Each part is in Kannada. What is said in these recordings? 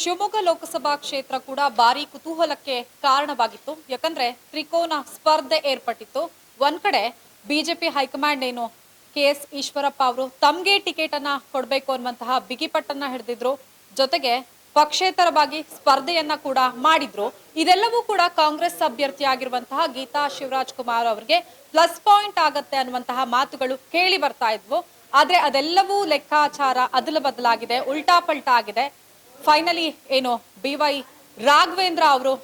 ಶಿವಮೊಗ್ಗ ಲೋಕಸಭಾ ಕ್ಷೇತ್ರ ಕೂಡ ಭಾರಿ ಕುತೂಹಲಕ್ಕೆ ಕಾರಣವಾಗಿತ್ತು. ಯಾಕಂದ್ರೆ ತ್ರಿಕೋನ ಸ್ಪರ್ಧೆ ಏರ್ಪಟ್ಟಿತ್ತು. ಒಂದ್ ಕಡೆ ಬಿಜೆಪಿ ಹೈಕಮಾಂಡ್ ಏನು ಕೆ ಎಸ್ ಈಶ್ವರಪ್ಪ ಅವರು ತಮ್ಗೆ ಟಿಕೆಟ್ ಅನ್ನ ಕೊಡ್ಬೇಕು ಅನ್ನುವಂತಹ ಬಿಗಿಪಟ್ಟನ್ನ ಹಿಡಿದಿದ್ರು. ಜೊತೆಗೆ ಪಕ್ಷೇತರವಾಗಿ ಸ್ಪರ್ಧೆಯನ್ನ ಕೂಡ ಮಾಡಿದ್ರು. ಇದೆಲ್ಲವೂ ಕೂಡ ಕಾಂಗ್ರೆಸ್ ಅಭ್ಯರ್ಥಿ ಆಗಿರುವಂತಹ ಗೀತಾ ಶಿವರಾಜ್ ಕುಮಾರ್ ಅವರಿಗೆ ಪ್ಲಸ್ ಪಾಯಿಂಟ್ ಆಗತ್ತೆ ಅನ್ನುವಂತಹ ಮಾತುಗಳು ಕೇಳಿ ಬರ್ತಾ ಇದ್ವು. ಆದ್ರೆ ಅದೆಲ್ಲವೂ ಲೆಕ್ಕಾಚಾರ ಅದಲು ಬದಲಾಗಿದೆ ಉಲ್ಟಾ ಪಲ್ಟಾ ಆಗಿದೆ. ಫೈನಲಿ ಏನು ಬಿ ವೈ ರಾಘವೇಂದ್ರ ಅವರು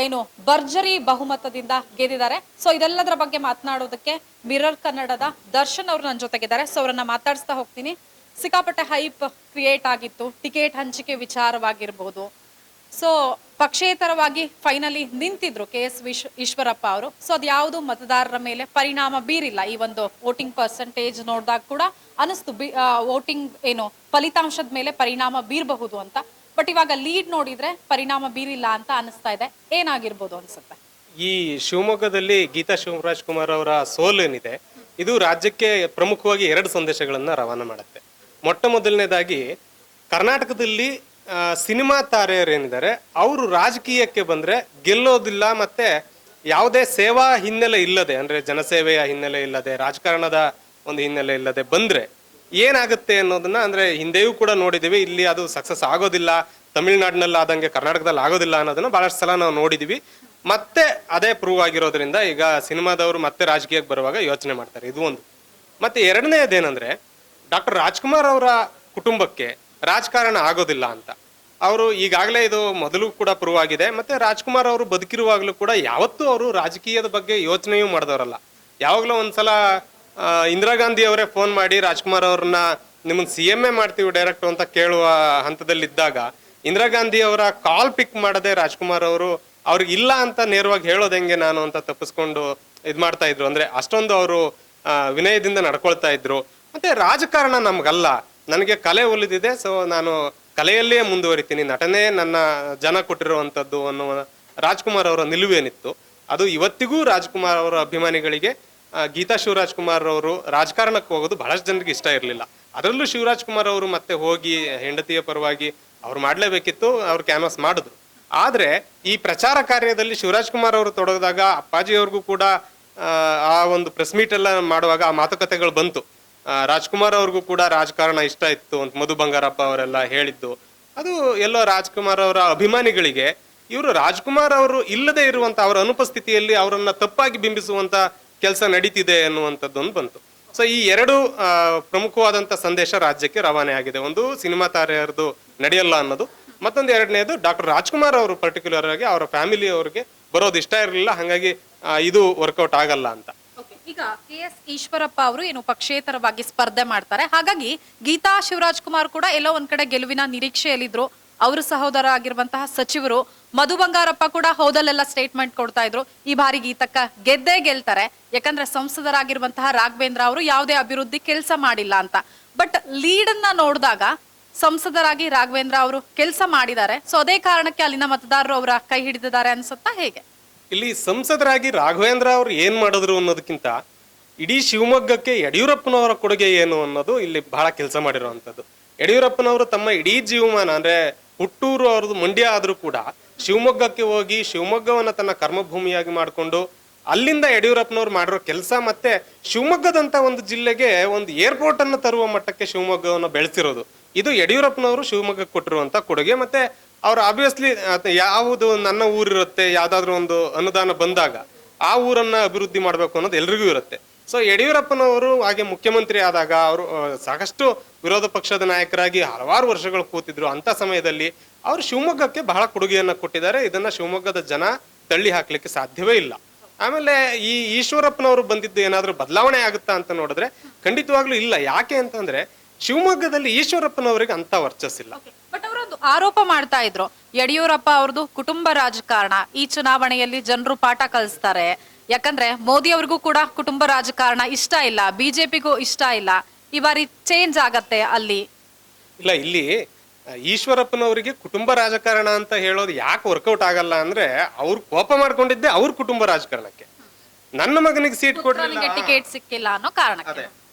ಏನು, ಭರ್ಜರಿ ಬಹುಮತದಿಂದ ಗೆದ್ದಿದ್ದಾರೆ. ಸೊ ಇದೆಲ್ಲದರ ಬಗ್ಗೆ ಮಾತನಾಡೋದಕ್ಕೆ ಮಿರರ್ ಕನ್ನಡದ ದರ್ಶನ್ ಅವರು ನನ್ನ ಜೊತೆಗಿದ್ದಾರೆ. ಸೊ ಅವರನ್ನ ಮಾತಾಡಿಸ್ತಾ ಹೋಗ್ತೀನಿ. ಸಿಕ್ಕಾಪಟ್ಟೆ ಹೈಪ್ ಕ್ರಿಯೇಟ್ ಆಗಿತ್ತು. ಟಿಕೆಟ್ ಹಂಚಿಕೆ ವಿಚಾರವಾಗಿರ್ಬೋದು. ಸೊ ಪಕ್ಷೇತರವಾಗಿ ಫೈನಲಿ ನಿಂತಿದ್ರು ಕೆ ಎಸ್ ವಿಶ್, ಈಶ್ವರಪ್ಪ ಅವರು. ಸೊ ಅದ್ಯಾವುದು ಮತದಾರರ ಮೇಲೆ ಪರಿಣಾಮ ಬೀರಿಲ್ಲ. ಈ ಒಂದು ವೋಟಿಂಗ್ ಪರ್ಸೆಂಟೇಜ್ ನೋಡಿದಾಗ ಕೂಡ ಅನಿಸ್ತು. ಬಿ ವೋಟಿಂಗ್ ಏನು ಫಲಿತಾಂಶದ ಮೇಲೆ ಪರಿಣಾಮ ಬೀರಬಹುದು ಅಂತ. ಬಟ್ ಇವಾಗ ಲೀಡ್ ನೋಡಿದ್ರೆ ಪರಿಣಾಮ ಬೀರಿಲ್ಲ ಅಂತ ಅನಿಸ್ತಾ ಇದೆ. ಏನಾಗಿರ್ಬೋದು ಅನ್ಸುತ್ತೆ? ಈ ಶಿವಮೊಗ್ಗದಲ್ಲಿ ಗೀತಾ ಶಿವರಾಜ್ ಕುಮಾರ್ ಅವರ ಏನಿದೆ ಇದು ರಾಜ್ಯಕ್ಕೆ ಪ್ರಮುಖವಾಗಿ ಎರಡು ಸಂದೇಶಗಳನ್ನು ರವಾನೆ ಮಾಡುತ್ತೆ. ಮೊಟ್ಟ ಮೊದಲನೇದಾಗಿ ಕರ್ನಾಟಕದಲ್ಲಿ ಸಿನಿಮಾ ತಾರೆಯರೇನಿದ್ದಾರೆ, ಅವರು ರಾಜಕೀಯಕ್ಕೆ ಬಂದರೆ ಗೆಲ್ಲೋದಿಲ್ಲ ಮತ್ತು ಯಾವುದೇ ಸೇವಾ ಹಿನ್ನೆಲೆ ಇಲ್ಲದೆ, ಅಂದರೆ ಜನಸೇವೆಯ ಹಿನ್ನೆಲೆ ಇಲ್ಲದೆ, ರಾಜಕಾರಣದ ಒಂದು ಹಿನ್ನೆಲೆ ಇಲ್ಲದೆ ಬಂದರೆ ಏನಾಗುತ್ತೆ ಅನ್ನೋದನ್ನ ಅಂದರೆ ಹಿಂದೆಯೂ ಕೂಡ ನೋಡಿದ್ದೀವಿ ಇಲ್ಲಿ ಅದು ಸಕ್ಸಸ್ ಆಗೋದಿಲ್ಲ ತಮಿಳ್ನಾಡಿನಲ್ಲಿ ಆದಂಗೆ ಕರ್ನಾಟಕದಲ್ಲಿ ಆಗೋದಿಲ್ಲ ಅನ್ನೋದನ್ನ ಭಾಳಷ್ಟು ಸಲ ನಾವು ನೋಡಿದ್ದೀವಿ ಮತ್ತೆ ಅದೇ ಪ್ರೂವ್ ಆಗಿರೋದ್ರಿಂದ ಈಗ ಸಿನಿಮಾದವರು ಮತ್ತೆ ರಾಜಕೀಯಕ್ಕೆ ಬರುವಾಗ ಯೋಚನೆ ಮಾಡ್ತಾರೆ. ಇದು ಒಂದು. ಮತ್ತೆ ಎರಡನೇದೇನೆಂದರೆ, ಡಾಕ್ಟರ್ ರಾಜ್ಕುಮಾರ್ ಅವರ ಕುಟುಂಬಕ್ಕೆ ರಾಜಕಾರಣ ಆಗೋದಿಲ್ಲ ಅಂತ. ಅವರು ಈಗಾಗಲೇ ಇದು ಮೊದಲು ಕೂಡ ಪ್ರೂವ್ ಆಗಿದೆ ಮತ್ತೆ ರಾಜ್ಕುಮಾರ್ ಅವರು ಬದುಕಿರುವಾಗಲೂ ಕೂಡ ಯಾವತ್ತೂ ಅವರು ರಾಜಕೀಯದ ಬಗ್ಗೆ ಯೋಚನೆಯೂ ಮಾಡಿದವರಲ್ಲ. ಯಾವಾಗಲೂ ಒಂದ್ಸಲ ಸಲ ಇಂದಿರಾ ಗಾಂಧಿ ಅವರೇ ಫೋನ್ ಮಾಡಿ ರಾಜ್ಕುಮಾರ್ ಅವ್ರನ್ನ ನಿಮ್ಮನ್ನ ಸಿ ಎಂ ಎ ಮಾಡ್ತೀವಿ ಡೈರೆಕ್ಟ್ ಅಂತ ಕೇಳುವ ಹಂತದಲ್ಲಿದ್ದಾಗ ಇಂದಿರಾ ಗಾಂಧಿ ಅವರ ಕಾಲ್ ಪಿಕ್ ಮಾಡದೆ ರಾಜ್ಕುಮಾರ್ ಅವರು ಅವ್ರಿಗೆ ಇಲ್ಲ ಅಂತ ನೇರವಾಗಿ ಹೇಳೋದು ಹೆಂಗೆ ನಾನು ಅಂತ ತಪ್ಪಿಸ್ಕೊಂಡು ಇದ್ ಮಾಡ್ತಾ ಇದ್ರು. ಅಂದ್ರೆ ಅಷ್ಟೊಂದು ಅವರು ವಿನಯದಿಂದ ನಡ್ಕೊಳ್ತಾ ಇದ್ರು. ಮತ್ತೆ ರಾಜಕಾರಣ ನಮ್ಗಲ್ಲ. ನನಗೆ ಕಲೆ ಒಲಿದಿದೆ ಸೊ ನಾನು ಕಲೆಯಲ್ಲೇ ಮುಂದುವರಿತೀನಿ. ನಟನೆ ನನ್ನ ಜನ ಕೊಟ್ಟಿರುವಂಥದ್ದು ಅನ್ನುವ ರಾಜ್ಕುಮಾರ್ ಅವರ ನಿಲುವೇನಿತ್ತು. ಅದು ಇವತ್ತಿಗೂ ರಾಜ್ಕುಮಾರ್ ಅವರ ಅಭಿಮಾನಿಗಳಿಗೆ ಗೀತಾ ಶಿವರಾಜ್ ಕುಮಾರ್ ಅವರು ರಾಜಕಾರಣಕ್ಕೆ ಹೋಗೋದು ಬಹಳಷ್ಟು ಜನರಿಗೆ ಇಷ್ಟ ಇರಲಿಲ್ಲ. ಅದರಲ್ಲೂ ಶಿವರಾಜ್ ಕುಮಾರ್ ಅವರು ಮತ್ತೆ ಹೋಗಿ ಹೆಂಡತಿಯ ಪರವಾಗಿ ಅವ್ರು ಮಾಡಲೇಬೇಕಿತ್ತು ಅವ್ರು ಕ್ಯಾನ್ವಾಸ್ ಮಾಡಿದ್ರು. ಆದರೆ ಈ ಪ್ರಚಾರ ಕಾರ್ಯದಲ್ಲಿ ಶಿವರಾಜ್ ಕುಮಾರ್ ಅವರು ತೊಡಗಿದಾಗ ಅಪ್ಪಾಜಿ ಅವ್ರಿಗೂ ಕೂಡ ಆ, ಒಂದು ಪ್ರೆಸ್ ಮೀಟ್ ಎಲ್ಲ ಮಾಡುವಾಗ ಆ ಮಾತುಕತೆಗಳು ಬಂತು. ರಾಜ್ಕುಮಾರ್ ಅವ್ರಿಗೂ ಕೂಡ ರಾಜಕಾರಣ ಇಷ್ಟ ಇತ್ತು ಅಂತ ಮಧು ಬಂಗಾರಪ್ಪ ಅವರೆಲ್ಲ ಹೇಳಿದ್ದು. ಅದು ಎಲ್ಲೋ ರಾಜ್ಕುಮಾರ್ ಅವರ ಅಭಿಮಾನಿಗಳಿಗೆ, ಇವರು ರಾಜ್ಕುಮಾರ್ ಅವರು ಇಲ್ಲದೆ ಇರುವಂತ ಅವರ ಅನುಪಸ್ಥಿತಿಯಲ್ಲಿ ಅವರನ್ನ ತಪ್ಪಾಗಿ ಬಿಂಬಿಸುವಂತ ಕೆಲಸ ನಡೀತಿದೆ ಅನ್ನುವಂಥದ್ದೊಂದು ಬಂತು. ಸೊ ಈ ಎರಡು ಪ್ರಮುಖವಾದಂಥ ಸಂದೇಶ ರಾಜ್ಯಕ್ಕೆ ರವಾನೆ ಆಗಿದೆ. ಒಂದು ಸಿನಿಮಾ ತಾರೆಯರದು ನಡೆಯಲ್ಲ ಅನ್ನೋದು, ಮತ್ತೊಂದು ಎರಡನೇದು ಡಾಕ್ಟರ್ ರಾಜ್ಕುಮಾರ್ ಅವರು ಪರ್ಟಿಕ್ಯುಲರ್ ಆಗಿ ಅವರ ಫ್ಯಾಮಿಲಿ ಅವರಿಗೆ ಬರೋದು ಇಷ್ಟ ಇರಲಿಲ್ಲ, ಹಾಗಾಗಿ ಇದು ವರ್ಕೌಟ್ ಆಗಲ್ಲ ಅಂತ. ಈಗ ಕೆ ಎಸ್ ಈಶ್ವರಪ್ಪ ಅವರು ಏನು ಪಕ್ಷೇತರವಾಗಿ ಸ್ಪರ್ಧೆ ಮಾಡ್ತಾರೆ. ಹಾಗಾಗಿ ಗೀತಾ ಶಿವರಾಜ್ ಕುಮಾರ್ ಕೂಡ ಎಲ್ಲೋ ಒಂದ್ ಕಡೆ ಗೆಲುವಿನ ನಿರೀಕ್ಷೆಯಲ್ಲಿದ್ರು. ಅವರು ಸಹೋದರ ಆಗಿರುವಂತಹ ಸಚಿವರು ಮಧು ಬಂಗಾರಪ್ಪ ಕೂಡ ಹೌದಲ್ಲೆಲ್ಲ ಸ್ಟೇಟ್ಮೆಂಟ್ ಕೊಡ್ತಾ ಇದ್ರು. ಈ ಬಾರಿ ಗೀತಕ್ಕ ಗೆದ್ದೇ ಗೆಲ್ತಾರೆ. ಯಾಕಂದ್ರೆ ಸಂಸದರಾಗಿರುವಂತಹ ರಾಘವೇಂದ್ರ ಅವರು ಯಾವುದೇ ಅಭಿವೃದ್ಧಿ ಕೆಲಸ ಮಾಡಿಲ್ಲ ಅಂತ. ಬಟ್ ಲೀಡ್ ಅನ್ನ ನೋಡಿದಾಗ ಸಂಸದರಾಗಿ ರಾಘವೇಂದ್ರ ಅವರು ಕೆಲಸ ಮಾಡಿದ್ದಾರೆ. ಸೊ ಅದೇ ಕಾರಣಕ್ಕೆ ಅಲ್ಲಿನ ಮತದಾರರು ಅವರ ಕೈ ಹಿಡಿದಿದ್ದಾರೆ ಅನ್ಸುತ್ತಾ ಹೇಗೆ? ಇಲ್ಲಿ ಸಂಸದರಾಗಿ ರಾಘವೇಂದ್ರ ಅವರು ಏನ್ ಮಾಡಿದ್ರು ಅನ್ನೋದಕ್ಕಿಂತ ಇಡೀ ಶಿವಮೊಗ್ಗಕ್ಕೆ ಯಡಿಯೂರಪ್ಪನವರ ಕೊಡುಗೆ ಏನು ಅನ್ನೋದು ಇಲ್ಲಿ ಬಹಳ ಕೆಲಸ ಮಾಡಿರುವಂಥದ್ದು. ಯಡಿಯೂರಪ್ಪನವರು ತಮ್ಮ ಇಡೀ ಜೀವಮಾನ, ಅಂದ್ರೆ ಹುಟ್ಟೂರು ಅವ್ರದ್ದು ಮಂಡ್ಯ ಆದರೂ ಕೂಡ ಶಿವಮೊಗ್ಗಕ್ಕೆ ಹೋಗಿ ಶಿವಮೊಗ್ಗವನ್ನ ತನ್ನ ಕರ್ಮಭೂಮಿಯಾಗಿ ಮಾಡಿಕೊಂಡು ಅಲ್ಲಿಂದ ಯಡಿಯೂರಪ್ಪನವ್ರು ಮಾಡಿರೋ ಕೆಲಸ ಮತ್ತೆ ಶಿವಮೊಗ್ಗದಂತ ಒಂದು ಜಿಲ್ಲೆಗೆ ಒಂದು ಏರ್ಪೋರ್ಟ್ ಅನ್ನು ತರುವ ಮಟ್ಟಕ್ಕೆ ಶಿವಮೊಗ್ಗವನ್ನು ಬೆಳೆಸಿರೋದು. ಇದು ಯಡಿಯೂರಪ್ಪನವರು ಶಿವಮೊಗ್ಗಕ್ಕೆ ಕೊಟ್ಟಿರುವಂತ ಕೊಡುಗೆ. ಮತ್ತೆ ಅವ್ರು ಆಬ್ವಿಯಸ್ಲಿ ಯಾವುದು ನನ್ನ ಊರಿರುತ್ತೆ, ಯಾವ್ದಾದ್ರು ಒಂದು ಅನುದಾನ ಬಂದಾಗ ಆ ಊರನ್ನ ಅಭಿವೃದ್ಧಿ ಮಾಡಬೇಕು ಅನ್ನೋದು ಎಲ್ರಿಗೂ ಇರುತ್ತೆ. ಸೊ ಯಡಿಯೂರಪ್ಪನವರು ಹಾಗೆ ಮುಖ್ಯಮಂತ್ರಿ ಆದಾಗ ಅವರು ಸಾಕಷ್ಟು ವಿರೋಧ ಪಕ್ಷದ ನಾಯಕರಾಗಿ ಹಲವಾರು ವರ್ಷಗಳು ಕೂತಿದ್ರು. ಅಂತ ಸಮಯದಲ್ಲಿ ಅವರು ಶಿವಮೊಗ್ಗಕ್ಕೆ ಬಹಳ ಕೊಡುಗೆಯನ್ನು ಕೊಟ್ಟಿದ್ದಾರೆ. ಇದನ್ನ ಶಿವಮೊಗ್ಗದ ಜನ ತಳ್ಳಿ ಹಾಕ್ಲಿಕ್ಕೆ ಸಾಧ್ಯವೇ ಇಲ್ಲ. ಆಮೇಲೆ ಈ ಈಶ್ವರಪ್ಪನವರು ಬಂದಿದ್ದು ಏನಾದರೂ ಬದಲಾವಣೆ ಆಗುತ್ತಾ ಅಂತ ನೋಡಿದ್ರೆ ಖಂಡಿತವಾಗ್ಲೂ ಇಲ್ಲ. ಯಾಕೆ ಅಂತಂದ್ರೆ ಶಿವಮೊಗ್ಗದಲ್ಲಿ ಈಶ್ವರಪ್ಪನವರಿಗೆ ಅಂತ ವರ್ಚಸ್ಸಿಲ್ಲ. ಆರೋಪ ಮಾಡ್ತಾ ಇದ್ರು. ಯಡಿಯೂರಪ್ಪ ಅವ್ರದ್ದು ಕುಟುಂಬ ರಾಜಕಾರಣ. ಈ ಚುನಾವಣೆಯಲ್ಲಿ ಜನರು ಪಾಠ ಕಲಿಸ್ತಾರೆ. ಯಾಕಂದ್ರೆ ಮೋದಿ ಅವ್ರಿಗೂ ಕೂಡ ಕುಟುಂಬ ರಾಜಕಾರಣ ಇಷ್ಟ ಇಲ್ಲ ಬಿಜೆಪಿಗೂ ಇಷ್ಟ ಇಲ್ಲ. ಈ ಬಾರಿ ಚೇಂಜ್ ಆಗತ್ತೆ ಅಲ್ಲಿ. ಇಲ್ಲ ಇಲ್ಲಿ ಈಶ್ವರಪ್ಪನವರಿಗೆ ಕುಟುಂಬ ರಾಜಕಾರಣ ಅಂತ ಹೇಳೋದು ಯಾಕೆ ವರ್ಕೌಟ್ ಆಗಲ್ಲ ಅಂದ್ರೆ ಅವ್ರು ಕೋಪ ಮಾಡ್ಕೊಂಡಿದ್ದೆ ಅವ್ರ ಕುಟುಂಬ ರಾಜಕಾರಣಕ್ಕೆ. ನನ್ನ ಮಗನಿಗೆ ಸೀಟ್ ಕೊಟ್ಟರೆ ಟಿಕೆಟ್ ಸಿಕ್ಕಿಲ್ಲ ಅನ್ನೋ ಕಾರಣ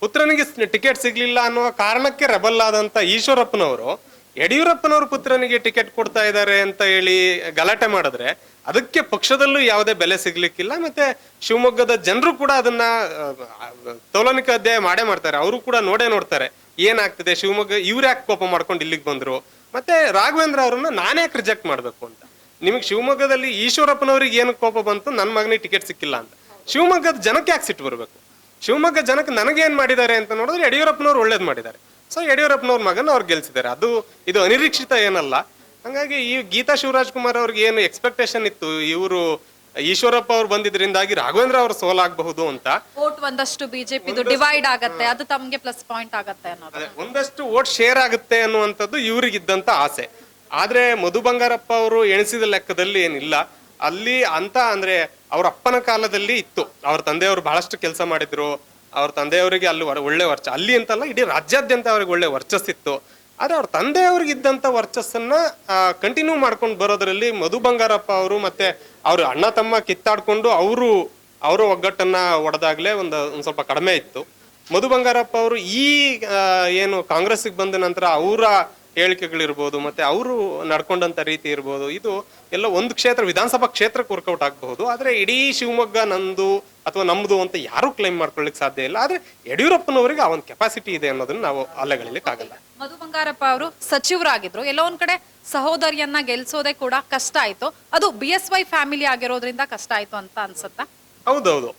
ಪುತ್ರನಿಗೆ ಟಿಕೆಟ್ ಸಿಗ್ಲಿಲ್ಲ ಅನ್ನೋ ಕಾರಣಕ್ಕೆ ರೆಬಲ್ ಆದಂತ ಈಶ್ವರಪ್ಪನವರು ಯಡಿಯೂರಪ್ಪನವ್ರ ಪುತ್ರನಿಗೆ ಟಿಕೆಟ್ ಕೊಡ್ತಾ ಇದ್ದಾರೆ ಅಂತ ಹೇಳಿ ಗಲಾಟೆ ಮಾಡಿದ್ರೆ ಅದಕ್ಕೆ ಪಕ್ಷದಲ್ಲೂ ಯಾವುದೇ ಬೆಲೆ ಸಿಗ್ಲಿಕ್ಕಿಲ್ಲ, ಮತ್ತೆ ಶಿವಮೊಗ್ಗದ ಜನರು ಕೂಡ ಅದನ್ನ ತೋಲನಿಕ ಅಧ್ಯಾಯ ಮಾಡೇ ಮಾಡ್ತಾರೆ. ಅವರು ಕೂಡ ನೋಡೇ ನೋಡ್ತಾರೆ. ಏನಾಗ್ತಿದೆ? ಶಿವಮೊಗ್ಗ, ಇವ್ರು ಯಾಕೆ ಕೋಪ ಮಾಡ್ಕೊಂಡು ಇಲ್ಲಿಗೆ ಬಂದ್ರು? ಮತ್ತೆ ರಾಘವೇಂದ್ರ ಅವ್ರನ್ನ ನಾನೇ ರಿಜೆಕ್ಟ್ ಮಾಡ್ಬೇಕು ಅಂತ? ನಿಮಗೆ ಶಿವಮೊಗ್ಗದಲ್ಲಿ ಈಶ್ವರಪ್ಪನವ್ರಿಗೆ ಏನು ಕೋಪ ಬಂತು? ನನ್ನ ಮಗನಿಗೆ ಟಿಕೆಟ್ ಸಿಕ್ಕಿಲ್ಲ ಅಂತ. ಶಿವಮೊಗ್ಗದ ಜನಕ್ಕೆ ಯಾಕೆ ಸಿಟ್ಟು ಬರಬೇಕು? ಶಿವಮೊಗ್ಗ ಜನಕ್ಕೆ ನನಗೇನು ಮಾಡಿದ್ದಾರೆ ಅಂತ ನೋಡಿದ್ರೆ ಯಡಿಯೂರಪ್ಪನವ್ರು ಒಳ್ಳೇದು ಮಾಡಿದ್ದಾರೆ. ಸೊ ಯಡಿಯೂರಪ್ಪನವ್ರ ಮಗನ ಅವ್ರು ಗೆಲ್ಸಿದ್ದಾರೆ. ಅದು ಇದು ಅನಿರೀಕ್ಷಿತ ಏನಲ್ಲ. ಹಂಗಾಗಿ ಈ ಗೀತಾ ಶಿವರಾಜ್ ಕುಮಾರ್ ಅವ್ರಿಗೆ ಏನು ಎಕ್ಸ್ಪೆಕ್ಟೇಷನ್ ಇತ್ತು? ಇವರು ಈಶ್ವರಪ್ಪ ಅವ್ರು ಬಂದಿದ್ರಿಂದಾಗಿ ರಾಘವೇಂದ್ರ ಅವ್ರ ಸೋಲಾಗಬಹುದು ಅಂತ. ವೋಟ್ ಒಂದಷ್ಟು ಬಿಜೆಪಿ ಡಿವೈಡ್ ಆಗತ್ತೆ. ಅದು ತಮ್ಗೆ ಪ್ಲಸ್ ಪಾಯಿಂಟ್ ಆಗುತ್ತೆ ಅನ್ನೋದು. ಅದೇ, ಒಂದಷ್ಟು ಓಟ್ ಶೇರ್ ಆಗುತ್ತೆ ಅನ್ನುವಂಥದ್ದು ಇವ್ರಿಗಿದ್ದಂತ ಆಸೆ. ಆದ್ರೆ ಮಧು ಬಂಗಾರಪ್ಪ ಅವರು ಎಣಿಸಿದ ಲೆಕ್ಕದಲ್ಲಿ ಏನಿಲ್ಲ. ಅಲ್ಲಿ ಅಂತ ಅಂದ್ರೆ ಅವ್ರ ಅಪ್ಪನ ಕಾಲದಲ್ಲಿ ಇತ್ತು. ಅವ್ರ ತಂದೆಯವರು ಬಹಳಷ್ಟು ಕೆಲಸ ಮಾಡಿದ್ರು. ಅವ್ರ ತಂದೆಯವರಿಗೆ ಅಲ್ಲಿ ಒಳ್ಳೆ ವರ್ಚ, ಅಲ್ಲಿ ಅಂತಲ್ಲ ಇಡೀ ರಾಜ್ಯಾದ್ಯಂತ ಅವ್ರಿಗೆ ಒಳ್ಳೆ ವರ್ಚಸ್ಸಿತ್ತು. ಆದರೆ ಅವ್ರ ತಂದೆಯವ್ರಿಗೆ ಇದ್ದಂತ ವರ್ಚಸ್ಸನ್ನ ಕಂಟಿನ್ಯೂ ಮಾಡ್ಕೊಂಡು ಬರೋದ್ರಲ್ಲಿ ಮಧು ಬಂಗಾರಪ್ಪ ಅವರು ಮತ್ತೆ ಅವ್ರ ಅಣ್ಣ ತಮ್ಮ ಕಿತ್ತಾಡ್ಕೊಂಡು ಅವರು, ಅವರ ಒಗ್ಗಟ್ಟನ್ನ ಒಡೆದಾಗ್ಲೇ ಒಂದು ಒಂದು ಸ್ವಲ್ಪ ಕಡಿಮೆ ಇತ್ತು. ಮಧು ಬಂಗಾರಪ್ಪ ಅವರು ಈ ಏನು ಕಾಂಗ್ರೆಸ್ಗೆ ಬಂದ ನಂತರ ಅವರ ಹೇಳಿಕೆಗಳಿರ್ಬೋದು ಮತ್ತೆ ಅವರು ನಡ್ಕೊಂಡಂತ ರೀತಿ ಇರ್ಬೋದು ಇದು ಎಲ್ಲ ಒಂದು ಕ್ಷೇತ್ರ ವಿಧಾನಸಭಾ ಕ್ಷೇತ್ರಕ್ಕೆ ವರ್ಕೌಟ್ ಆಗಬಹುದು. ಆದ್ರೆ ಇಡೀ ಶಿವಮೊಗ್ಗ ನಂದು ಅಥವಾ ನಮ್ದು ಅಂತ ಯಾರು ಕ್ಲೈಮ್ ಮಾಡ್ಕೊಳ್ಳಿಕ್ ಸಾಧ್ಯ ಇಲ್ಲ. ಆದ್ರೆ ಯಡಿಯೂರಪ್ಪನವರಿಗೆ ಆ ಒಂದು ಕೆಪಾಸಿಟಿ ಇದೆ ಅನ್ನೋದನ್ನ ನಾವು ಅಲ್ಲಗಳಿಲಿಕ್ಕಾಗಲ್ಲ ಮಧು ಬಂಗಾರಪ್ಪ ಅವರು ಸಚಿವರಾಗಿದ್ರು. ಎಲ್ಲೋ ಒಂದ್ ಕಡೆ ಸಹೋದರಿಯನ್ನ ಗೆಲ್ಸೋದೇ ಕೂಡ ಕಷ್ಟ ಆಯ್ತು. ಅದು ಬಿ ಎಸ್ ವೈ ಫ್ಯಾಮಿಲಿ ಆಗಿರೋದ್ರಿಂದ ಕಷ್ಟ ಆಯ್ತು ಅಂತ ಅನ್ಸುತ್ತಾ? ಹೌದೌದು.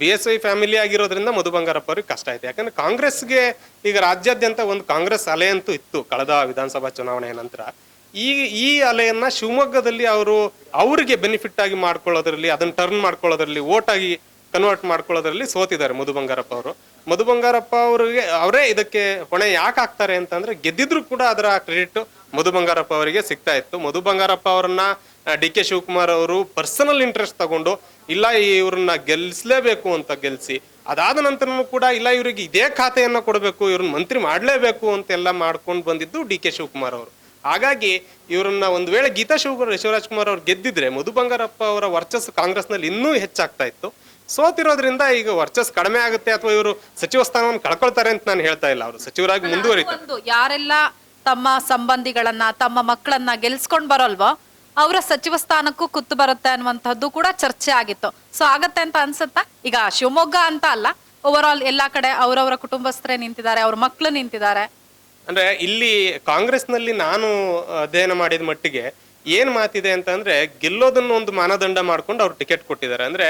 ಬಿ ಎಸ್ ವೈ ಫ್ಯಾಮಿಲಿ ಆಗಿರೋದ್ರಿಂದ ಮಧು ಬಂಗಾರಪ್ಪ ಅವ್ರಿಗೆ ಕಷ್ಟ ಆಯ್ತು ಯಾಕಂದ್ರೆ ಕಾಂಗ್ರೆಸ್ಗೆ ಈಗ ರಾಜ್ಯಾದ್ಯಂತ ಒಂದು ಕಾಂಗ್ರೆಸ್ ಅಲೆ ಅಂತೂ ಇತ್ತು ಕಳೆದ ವಿಧಾನಸಭಾ ಚುನಾವಣೆಯ ನಂತರ. ಈ ಈ ಅಲೆಯನ್ನ ಶಿವಮೊಗ್ಗದಲ್ಲಿ ಅವರು ಅವರಿಗೆ ಬೆನಿಫಿಟ್ ಆಗಿ ಮಾಡ್ಕೊಳ್ಳೋದ್ರಲ್ಲಿ, ಅದನ್ನ ಟರ್ನ್ ಮಾಡ್ಕೊಳ್ಳೋದ್ರಲ್ಲಿ ವೋಟ್ ಆಗಿ ಕನ್ವರ್ಟ್ ಮಾಡ್ಕೊಳ್ಳೋದ್ರಲ್ಲಿ ಸೋತಿದ್ದಾರೆ ಮಧು ಬಂಗಾರಪ್ಪ ಅವರು ಮಧು ಬಂಗಾರಪ್ಪ ಅವರಿಗೆ, ಅವರೇ ಇದಕ್ಕೆ ಹೊಣೆ ಯಾಕೆ ಹಾಕ್ತಾರೆ ಅಂತಂದ್ರೆ ಗೆದ್ದಿದ್ರು ಕೂಡ ಅದರ ಕ್ರೆಡಿಟ್ ಮಧು ಬಂಗಾರಪ್ಪ ಅವರಿಗೆ ಸಿಗ್ತಾ ಇತ್ತು. ಮಧು ಬಂಗಾರಪ್ಪ ಅವರನ್ನ ಡಿ ಕೆ ಶಿವಕುಮಾರ್ ಅವರು ಪರ್ಸನಲ್ ಇಂಟ್ರೆಸ್ಟ್ ತಗೊಂಡು, ಇಲ್ಲ ಇವ್ರನ್ನ ಗೆಲ್ಲಿಸಲೇಬೇಕು ಅಂತ ಗೆಲ್ಸಿ, ಅದಾದ ನಂತರನೂ ಕೂಡ ಇಲ್ಲ ಇವರಿಗೆ ಇದೇ ಖಾತೆಯನ್ನು ಕೊಡಬೇಕು, ಇವ್ರನ್ನ ಮಂತ್ರಿ ಮಾಡಲೇಬೇಕು ಅಂತೆಲ್ಲ ಮಾಡ್ಕೊಂಡು ಬಂದಿದ್ದು ಡಿ ಕೆ ಶಿವಕುಮಾರ್ ಅವರು. ಹಾಗಾಗಿ ಇವರನ್ನ ಒಂದು ವೇಳೆ ಗೀತಾ ಶಿವ ಶಿವರಾಜ್ ಕುಮಾರ್ ಅವ್ರು ಗೆದ್ದಿದ್ರೆ ಮಧು ಬಂಗಾರಪ್ಪ ಅವರ ವರ್ಚಸ್ಸು ಕಾಂಗ್ರೆಸ್ನಲ್ಲಿ ಇನ್ನೂ ಹೆಚ್ಚಾಗ್ತಾ ಇತ್ತು. ಸೋತಿರೋದ್ರಿಂದ ಈಗ ವರ್ಚಸ್ ಕಡಿಮೆ ಆಗುತ್ತೆ ಅಥವಾ ಇವರು ಸಚಿವ ಸ್ಥಾನವನ್ನು ಕಳ್ಕೊಳ್ತಾರೆ ಅಂತ ನಾನು ಹೇಳ್ತಾ ಇಲ್ಲ. ಅವರು ಸಚಿವರಾಗಿ ಮುಂದುವರಿತಾರೆ ಒಂದು ಯಾರೆಲ್ಲ ತಮ್ಮ ಸಂಬಂಧಿಗಳನ್ನ ತಮ್ಮ ಮಕ್ಕಳನ್ನ ಗೆಲ್ಸ್ಕೊಂಡ್ ಬರೋಲ್ವೋ ಅವರ ಸಚಿವ ಸ್ಥಾನಕ್ಕೂ ಕುತ್ತು ಬರುತ್ತೆ ಅನ್ನುವಂಥದ್ದು ಕೂಡ ಚರ್ಚೆ ಆಗಿತ್ತು. ಸೊ ಆಗತ್ತೆ ಅಂತ ಅನ್ಸುತ್ತಾ? ಈಗ ಶಿವಮೊಗ್ಗ ಅಂತ ಅಲ್ಲ ಓವರ್ ಆಲ್ ಎಲ್ಲಾ ಕಡೆ ಅವರವರ ಕುಟುಂಬಸ್ಥರೇ ನಿಂತಿದ್ದಾರೆ ಅವ್ರ ಮಕ್ಕಳು ನಿಂತಿದ್ದಾರೆ. ಅಂದ್ರೆ ಇಲ್ಲಿ ಕಾಂಗ್ರೆಸ್ನಲ್ಲಿ ನಾನು ಅಧ್ಯಯನ ಮಾಡಿದ ಮಟ್ಟಿಗೆ ಏನ್ ಮಾತಿದೆ ಅಂತಂದ್ರೆ ಗೆಲ್ಲೋದನ್ನ ಒಂದು ಮಾನದಂಡ ಮಾಡ್ಕೊಂಡು ಅವ್ರು ಟಿಕೆಟ್ ಕೊಟ್ಟಿದ್ದಾರೆ. ಅಂದ್ರೆ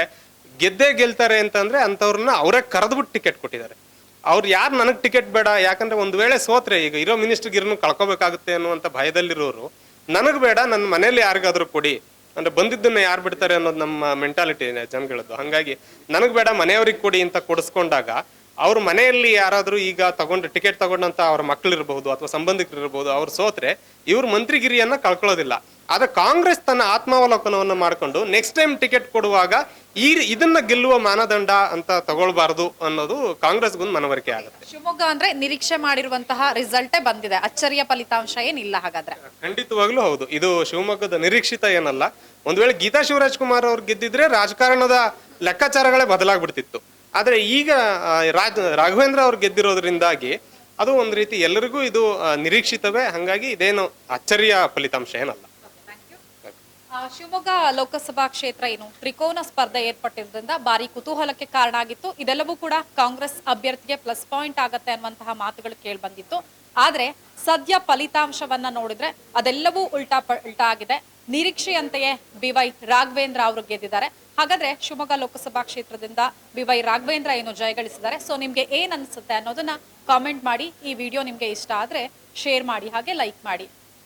ಗೆದ್ದೇ ಗೆಲ್ತಾರೆ ಅಂತಂದ್ರೆ ಅಂಥವ್ರನ್ನ ಅವರೇ ಕರೆದ್ಬಿಟ್ಟು ಟಿಕೆಟ್ ಕೊಟ್ಟಿದ್ದಾರೆ. ಅವ್ರು ಯಾರು ನನಗೆ ಟಿಕೆಟ್ ಬೇಡ, ಯಾಕಂದ್ರೆ ಒಂದು ವೇಳೆ ಸೋತ್ರೆ, ಈಗ ಇರೋ ಮಿನಿಸ್ಟರ್ಗೆ ಇರನ್ನು ಕಳ್ಕೊಬೇಕಾಗುತ್ತೆ ಅನ್ನುವಂಥ ಭಯದಲ್ಲಿರೋರು, ನನಗೆ ಬೇಡ ನನ್ನ ಮನೇಲಿ ಯಾರಿಗಾದ್ರೂ ಕೊಡಿ. ಅಂದ್ರೆ ಬಂದಿದ್ದನ್ನ ಯಾರು ಬಿಡ್ತಾರೆ ಅನ್ನೋದು ನಮ್ಮ ಮೆಂಟಾಲಿಟಿ ಜನಗಳದ್ದು. ಹಂಗಾಗಿ ನನಗೆ ಬೇಡ, ಮನೆಯವ್ರಿಗೆ ಕೊಡಿ ಅಂತ ಕೊಡಿಸ್ಕೊಂಡಾಗ, ಅವ್ರ ಮನೆಯಲ್ಲಿ ಯಾರಾದರೂ ಈಗ ತಗೊಂಡು ಟಿಕೆಟ್ ತಗೊಂಡಂತ ಅವ್ರ ಮಕ್ಕಳಿರ್ಬಹುದು ಅಥವಾ ಸಂಬಂಧಿಕರಿರ್ಬಹುದು, ಅವ್ರು ಸೋತ್ರೆ, ಇವ್ರ ಮಂತ್ರಿಗಿರಿಯನ್ನ ಕಳ್ಕೊಳ್ಳೋದಿಲ್ಲ. ಆದ್ರೆ ಕಾಂಗ್ರೆಸ್ ತನ್ನ ಆತ್ಮಾವಲೋಕನವನ್ನು ಮಾಡ್ಕೊಂಡು ನೆಕ್ಸ್ಟ್ ಟೈಮ್ ಟಿಕೆಟ್ ಕೊಡುವಾಗ ಈ ಇದನ್ನ ಗೆಲ್ಲುವ ಮಾನದಂಡ ಅಂತ ತಗೊಳ್ಬಾರ್ದು ಅನ್ನೋದು ಕಾಂಗ್ರೆಸ್ಗೊಂದು ಮನವರಿಕೆ ಆಗುತ್ತೆ. ಶಿವಮೊಗ್ಗ ಅಂದ್ರೆ ನಿರೀಕ್ಷೆ ಮಾಡಿರುವಂತಹ ರಿಸಲ್ಟೇ ಬಂದಿದೆ. ಅಚ್ಚರಿಯ ಫಲಿತಾಂಶ ಏನಿಲ್ಲ ಹಾಗಾದ್ರೆ? ಖಂಡಿತವಾಗ್ಲೂ ಹೌದು. ಇದು ಶಿವಮೊಗ್ಗದ ನಿರೀಕ್ಷಿತ ಏನಲ್ಲ. ಒಂದ್ ವೇಳೆ ಗೀತಾ ಶಿವರಾಜ್ ಕುಮಾರ್ ಅವ್ರು ಗೆದ್ದಿದ್ರೆ ರಾಜಕಾರಣದ ಲೆಕ್ಕಾಚಾರಗಳೇ ಬದಲಾಗ್ಬಿಡ್ತಿತ್ತು. ಆದ್ರೆ ಈಗ ರಾಜ್ ರಾಘವೇಂದ್ರ ಅವ್ರು ಗೆದ್ದಿರೋದ್ರಿಂದಾಗಿ ಅದು ಒಂದ್ ರೀತಿ ಎಲ್ಲರಿಗೂ ಇದು ನಿರೀಕ್ಷಿತವೇ. ಹಂಗಾಗಿ ಇದೇನು ಅಚ್ಚರಿಯ ಫಲಿತಾಂಶ ಏನಲ್ಲ. ಶಿವಮೊಗ್ಗ ಲೋಕಸಭಾ ಕ್ಷೇತ್ರ ಏನು ತ್ರಿಕೋನ ಸ್ಪರ್ಧೆ ಏರ್ಪಟ್ಟಿರೋದ್ರಿಂದ ಭಾರಿ ಕುತೂಹಲಕ್ಕೆ ಕಾರಣ ಆಗಿತ್ತು ಇದೆಲ್ಲವೂ ಕೂಡ ಕಾಂಗ್ರೆಸ್ ಅಭ್ಯರ್ಥಿಗೆ ಪ್ಲಸ್ ಪಾಯಿಂಟ್ ಆಗತ್ತೆ ಅನ್ನುವಂತಹ ಮಾತುಗಳು ಕೇಳಿ ಬಂದಿತ್ತು. ಆದ್ರೆ ಸದ್ಯ ಫಲಿತಾಂಶವನ್ನ ನೋಡಿದ್ರೆ ಅದೆಲ್ಲವೂ ಉಲ್ಟಾ ಪಲ್ಟಾ ಆಗಿದೆ. ನಿರೀಕ್ಷೆಯಂತೆಯೇ ಬಿ ವೈ ರಾಘವೇಂದ್ರ ಅವರು ಗೆದ್ದಿದ್ದಾರೆ. ಹಾಗಾದ್ರೆ ಶಿವಮೊಗ್ಗ ಲೋಕಸಭಾ ಕ್ಷೇತ್ರದಿಂದ ಬಿ ವೈ ರಾಘವೇಂದ್ರ ಏನು ಜಯಗಳಿಸಿದ್ದಾರೆ ಸೊ ನಿಮ್ಗೆ ಏನ್ ಅನ್ಸುತ್ತೆ ಅನ್ನೋದನ್ನ ಕಾಮೆಂಟ್ ಮಾಡಿ. ಈ ವಿಡಿಯೋ ನಿಮ್ಗೆ ಇಷ್ಟ ಆದ್ರೆ ಶೇರ್ ಮಾಡಿ ಹಾಗೆ ಲೈಕ್ ಮಾಡಿ.